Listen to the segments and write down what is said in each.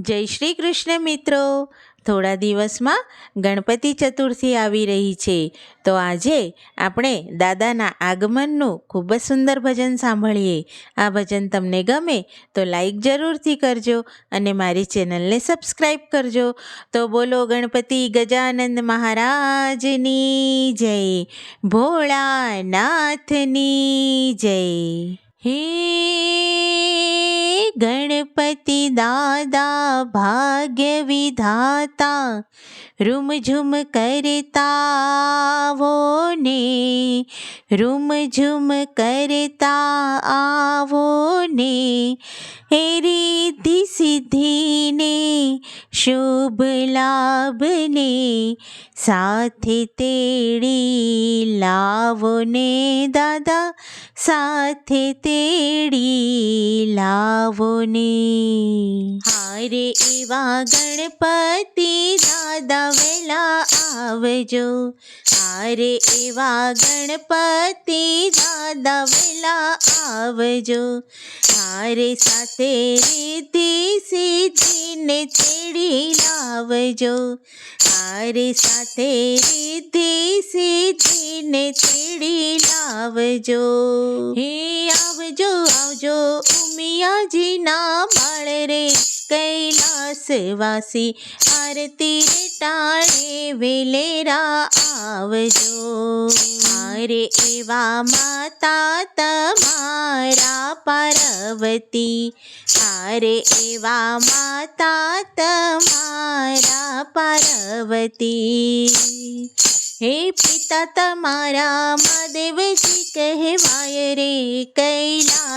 જય શ્રી કૃષ્ણ મિત્રો. થોડા દિવસમાં ગણપતિ ચતુર્થી આવી રહી છે. તો આજે આપણે દાદાના આગમનનું ખૂબ જ સુંદર ભજન સાંભળીએ. આ ભજન તમને ગમે તો લાઈક જરૂરથી કરજો અને મારી ચેનલને સબસ્ક્રાઈબ કરજો. તો બોલો ગણપતિ ગજાનંદ મહારાજની જય. ભોળાનાથની જય. હે ગણપતિ દાદા ભાગ્ય વિધાતા રૂમઝુમ કરતા ને રૂમઝુમ કરતા આવો ને હે રીધિ સિદ્ધિને શુભ લાભને સાથે તેડી લાવો ને દાદા સાથે તેડી લાવો ને હારે એવા ગણપતિ દાદા વેલા આવજો હારે એવા ગણપતિ દાદા વેલા આવજો. હારે સાથે રીતિ સિદ્ધિને તેડી લાવજો. હારે સાથે રીતિ સિદ્ધિને તેડી લાવજો. હે આવજો આવજો, ઉમિયાજીના બાળ રે. કૈલાસવાસી આરતી ટાણે વેલેરા આવજો. મારે એવા માતા તમારા પાર્વતી. અરે એવા માતા તમારા પાર્વતી. હે પિતા તમારા રે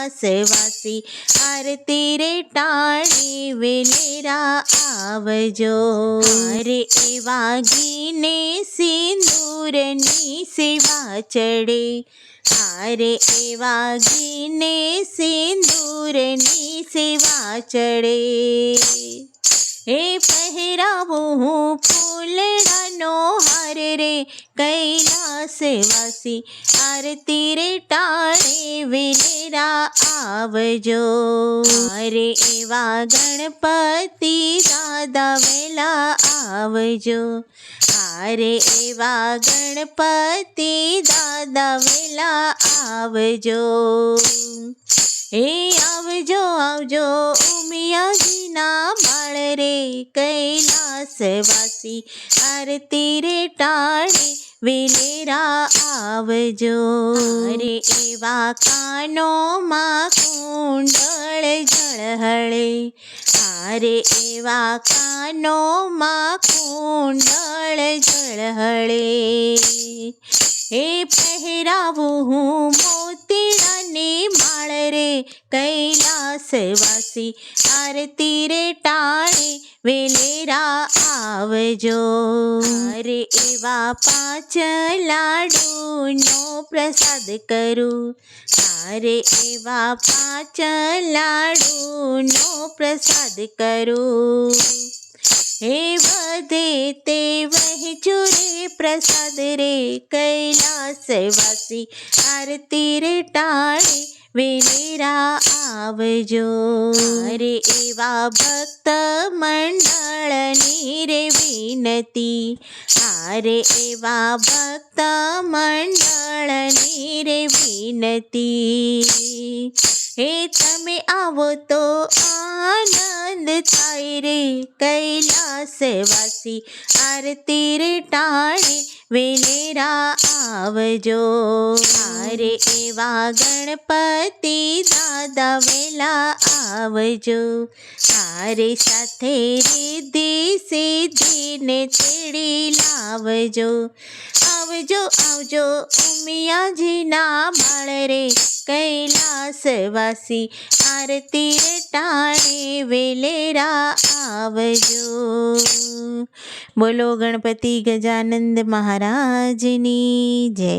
કૈલાસવાસી આરતી રે ટાણી વેલેરા આવજો અરે એવા ઘીને સિંદૂરની સેવા ચડે આરે એવા ઘીને સિંદૂરની સેવા ચડે હે પહેરાવું હું ફૂલડાનો રે કૈલાસવાસી આરતી રે ટાણે વેલેરા આવજો અરે એવા ગણપતિ દાદા વેલા આવજો અરે એવા ગણપતિ દાદા વેલા આવજો હે આવજો આવજો ઉમિયાજીના બાળ રે કૈલાસવાસી આરતી રે ટાણે વેલેરા આવજો રે એવા કાનોમાં કુંડળ ઝળહળે આરે એવા કાનોમાં કુંડળ ઝળહળે હે પહેરાવું હું મોતીડાની માળ રે કૈલાસવાસી આરતી રે ટાળે, વેલેરા આવજો. અરે એવા પાંચ લાડુનો પ્રસાદ કરું. તારે એવા પાંચ લાડુનો પ્રસાદ કરું. હે વધે તે વહેજો રે પ્રસાદ રે કૈલાસવાસી આરતી રે ટાણે વેલેરા આવજો. અરે એવા ભક્ત મંડળની રે વિનતી. હારે એવા ભક્ત મંડળની રે વિનતી. હે તમે આવો તો આનંદ થાય રે. કૈલાસવાસી આરતી રે ટાણે વેલેરા આવજો. હારે એવા ગણપતિ દાદા વેલા આવજો. હારે સાથે રીધિ સિદ્ધિને તેડી લાવજો. આવજો આવજો, ઉમિયાજીના બાળ રે કૈલાસવાસી આરતી રે ટાણે વેલેરા આવજો બોલો ગણપતિ ગજાનંદ મહારાજની જય